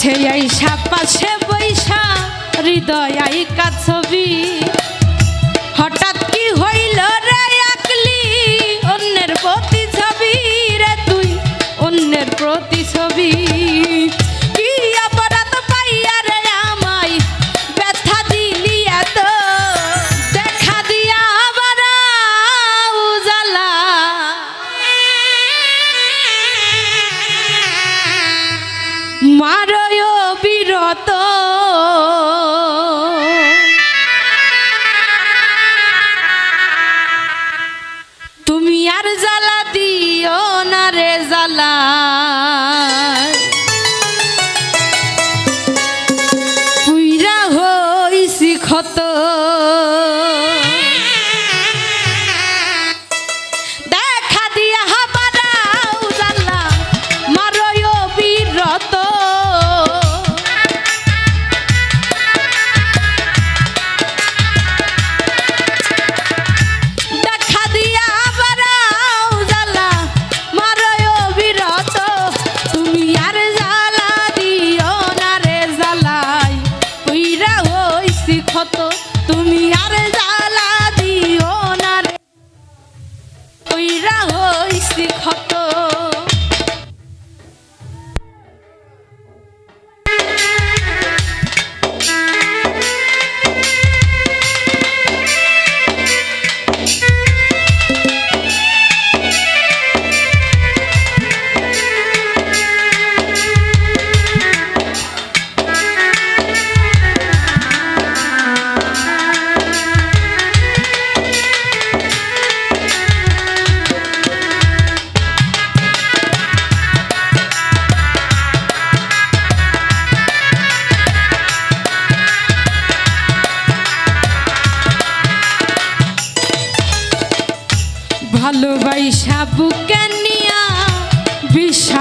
কাছে এই পাশে বৈশা, হৃদয় আইকা ছবি হঠাৎ কি হইল রে আকলি? অন্যের প্রতি ছবি রে তুই, অন্যের প্রতি ছবি জ্বালা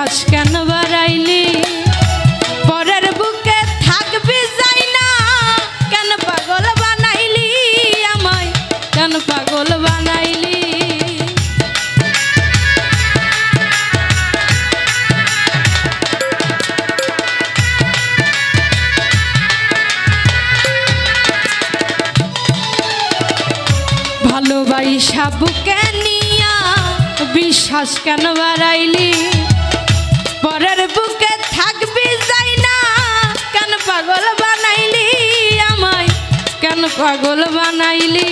বিশ্বাস কেন বাড়াইলি? পরের বুকে থাকবি যাই না। কেন পাগল বানাইলি আমায়? কেন পাগল বানাইলি? ভালোবাইসা বুকে নিয়া, বিশ্বাস কেন বাড়াইলি? পাগল বানাইলি আমায়? কেন পাগল বানাইলি?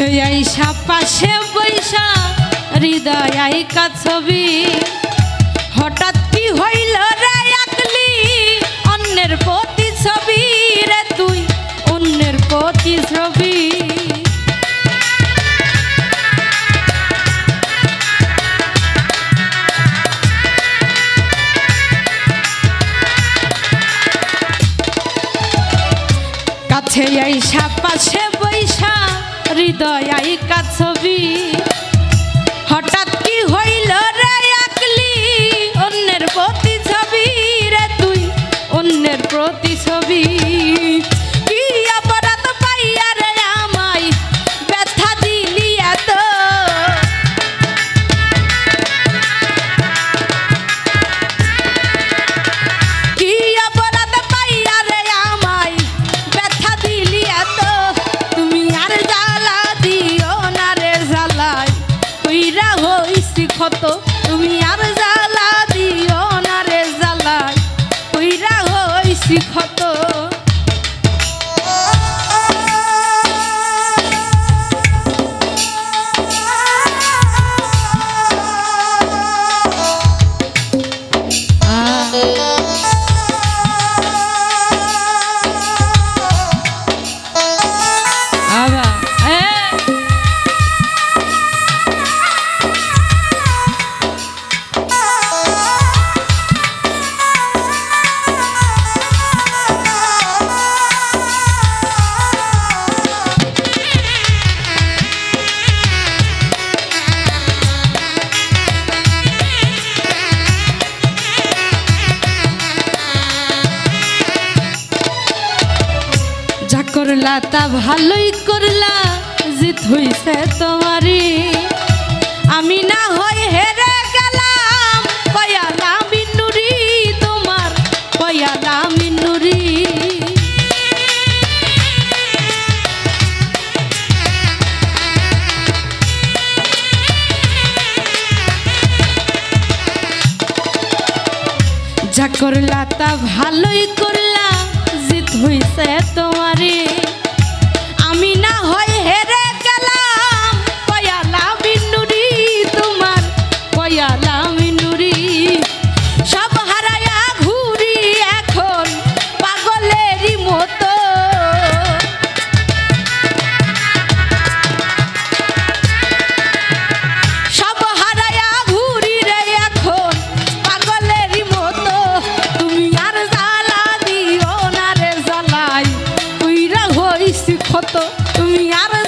আইসা পাশে বৈশা, হৃদয় আইকা ছবি? হঠাৎ কি হইল রে আকলি? অন্যের প্রতি ছবি রে তুই, অন্যের প্রতি ছবি হৃদয় আইকা আবা হ্যাঁ করলা তা ভালোই করলা, জিত হইছে তোমারই। আমি না হয় হেরে গেলাম কয়ালা মিন্নুরি তোমার কয়ালা মিন্নুরি যা করলা তা ভালোই শিক্ষত তুমি আর